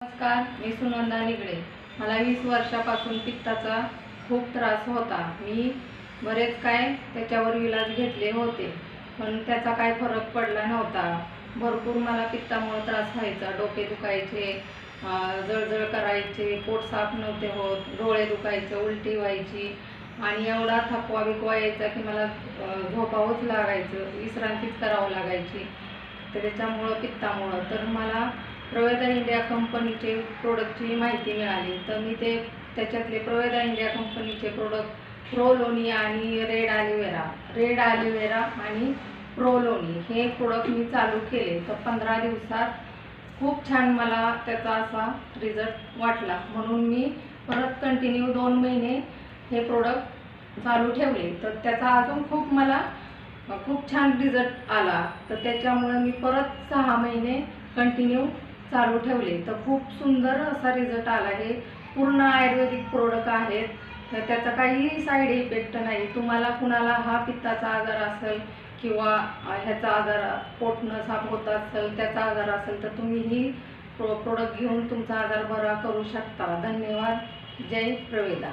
नमस्कार मी सुनंदा निगडे. मला वीस वर्षापासून पित्ताचा खूप त्रास होता. मी बरेच काय त्याच्यावर इलाज घेतले होते पण त्याचा काय फरक पडला नव्हता. भरपूर मला पित्तामुळे त्रास व्हायचा. डोके दुखायचे जळजळ करायचे पोट साफ नव्हते होत डोळे दुखायचे उलटी व्हायची. आणि एवढा थकवा बिकवा यायचा की मला अं, झोपावंच लागायचं विश्रांतीच करावं लागायची. तर त्याच्यामुळं पित्तामुळं. तर मला प्रवेदा इंडिया कंपनीचे प्रोडक्टची माहिती मिळाली. तर मी ते त्याच्यातले प्रवेदा इंडिया कंपनीचे प्रोडक्ट प्रो लोणी आणि red aloe vera red aloe vera आणि प्रो लोणी हे प्रोडक्ट मी चालू केले. तर पंधरा दिवसात खूप छान मला त्याचा असा रिझल्ट वाटला. म्हणून मी परत कंटिन्यू दोन महिने हे प्रोडक्ट चालू ठेवले. तर त्याचा अजून खूप मला खूप छान रिझल्ट आला. तर त्याच्यामुळे मी परत सहा महिने कंटिन्यू चालू ठेवले. तर खूप सुंदर असा रिझल्ट आला. हे पूर्ण आयुर्वेदिक प्रोडक्ट आहेत. तर त्याचा काहीही साईड इफेक्ट नाही. तुम्हाला कुणाला हा पित्ताचा आजार असेल किंवा ह्याचा आजार पोटनं साफ होत असेल त्याचा आजार असेल तर तुम्ही ही प्रो प्रोडक्ट घेऊन तुमचा आजार बरा करू शकता. धन्यवाद. जय प्रवेदा.